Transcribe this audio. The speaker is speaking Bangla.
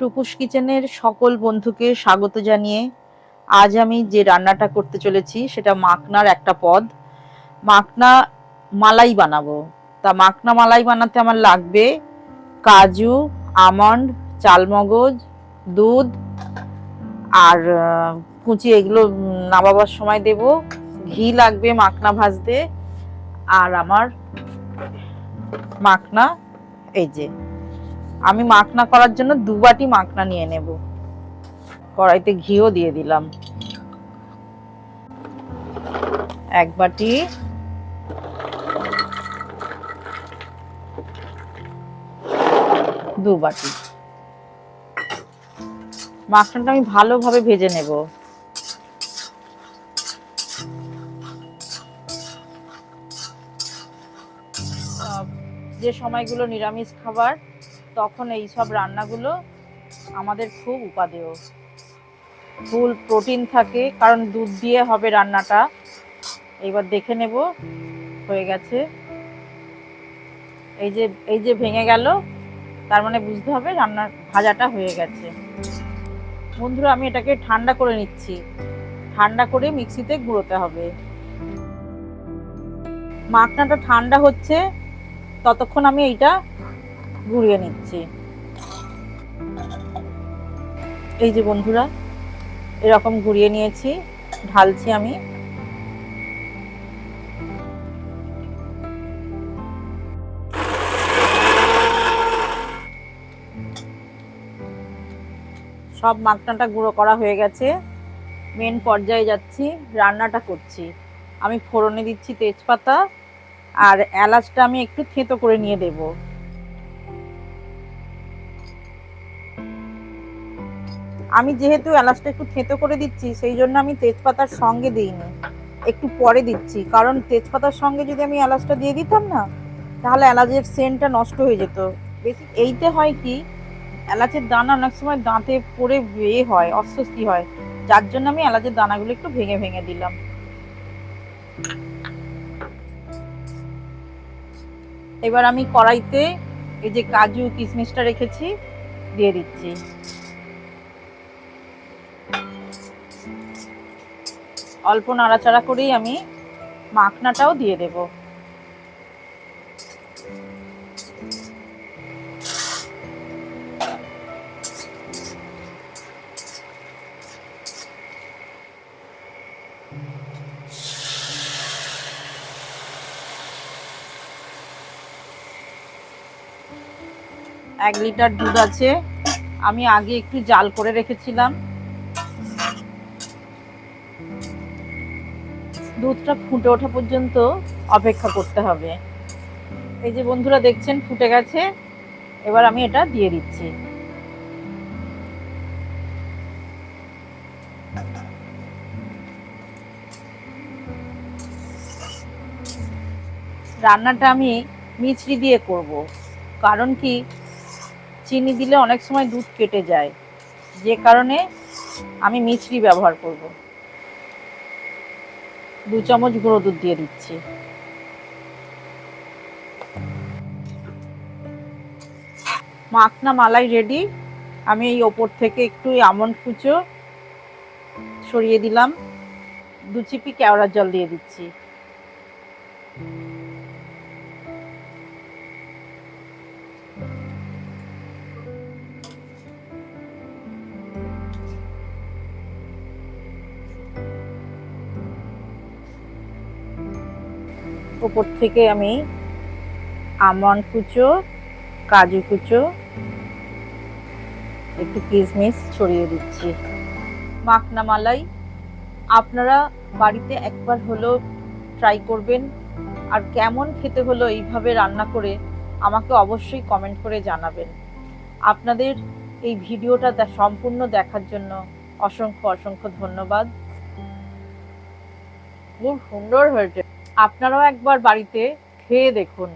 টুকুস কিচেনের সকল বন্ধুকে স্বাগত জানিয়ে আজ আমি যে রান্নাটা করতে চলেছি, সেটা মাখনার একটা পদ। মাখনা মালাই বানাবো। তা মাখনা মালাই বানাতে আমার লাগবে কাজু, আমন্ড, চালমগজ, দুধ আর কুচি এগুলো নামাবার সময় দেব। ঘি লাগবে মাখনা ভাজতে। আর আমার মাখনা, এই যে আমি মাখনা করার জন্য দু বাটি মাখনা নিয়ে নেব। কড়াইতে ঘিও দিয়ে দিলাম। এক বাটি দু বাটি। মাখনাটা আমি ভালোভাবে ভেজে নেব। যে সময়গুলো নিরামিষ খাবার তখন এই সব রান্নাগুলো আমাদের খুব উপাদেয়। ফুল প্রোটিন থাকে, কারণ দুধ দিয়ে হবে রান্নাটা। এবার দেখে নেব, হয়ে গেছে। এই যে এই যে ভেঙে গেল, তার মানে বুঝতে হবে রান্নার ভাজাটা হয়ে গেছে। বন্ধুরা, আমি এটাকে ঠান্ডা করে নিচ্ছি। ঠান্ডা করে মিক্সিতে গুঁড়োতে হবে। মাখনাটা ঠান্ডা হচ্ছে, ততক্ষণ আমি এইটা গুঁড়িয়ে নিচ্ছি। এই যে বন্ধুরা, এরকম ঘুরিয়ে নিয়েছি, ঢালছি আমি। সব মাখনাটা গুঁড়ো করা হয়ে গেছে। মেন পর্যায়ে যাচ্ছি, রান্নাটা করছি। আমি ফোড়নে দিচ্ছি তেজপাতা, আর এলাচটা আমি একটু থেঁতো করে নিয়ে দেবো। আমি যেহেতু এলাচটা একটু থেঁতো করে দিচ্ছি, সেই জন্য আমি তেজপাতার সঙ্গে দিইনি। একটু পরে দিচ্ছি, কারণ তেজপাতার সঙ্গে যদি আমি এলাচটা দিয়ে দিতাম না, তাহলে এলাচের সেন্টটা নষ্ট হয়ে যেত। বেশি এইতে হয় কি, এলাচের দানা অনেক সময় দাঁতে পড়ে এ হয়, অস্বস্তি হয়। যার জন্য আমি এলাচের দানাগুলো একটু ভেঙে ভেঙে দিলাম। এবার আমি কড়াইতে এই যে কাজু, কিশমিশটা রেখেছি, দিয়ে দিচ্ছি। অল্প নাড়াচাড়া করেই আমি মাখনাটাও দিয়ে দেব। এক লিটার দুধ আছে। আমি আগে একটু জাল করে রেখেছিলাম। দুধটা ফুটে ওঠা পর্যন্ত অপেক্ষা করতে হবে। এই যে বন্ধুরা দেখছেন, ফুটে গেছে। এবার আমি এটা দিয়ে দিচ্ছি। রান্নাটা আমি মিছরি দিয়ে করব। কারণ কি, চিনি দিলে অনেক সময় দুধ কেটে যায়। যে কারণে আমি মিছরি ব্যবহার করব। দু চামচ গুঁড়ো দুধ দিয়ে দিচ্ছি। মাখনা মালাই রেডি আমি এই ওপর থেকে একটু আমন্ড কুচো সরিয়ে দিলাম। দু চিপি কেওড়ার জল দিয়ে দিচ্ছি। ওপর থেকে আমি আমন্ড কুচো, কাজু কুচো, একটু কিশমিশ ছড়িয়ে দিচ্ছি। মাখনা মালাই আপনারা বাড়িতে একবার হলো ট্রাই করবেন। আর কেমন খেতে হলো এইভাবে রান্না করে আমাকে অবশ্যই কমেন্ট করে জানাবেন। আপনাদের এই ভিডিওটা সম্পূর্ণ দেখার জন্য অসংখ্য অসংখ্য ধন্যবাদ। খুব সুন্দর হয়েছে। আপনারাও একবার বাড়িতে খেয়ে দেখুন।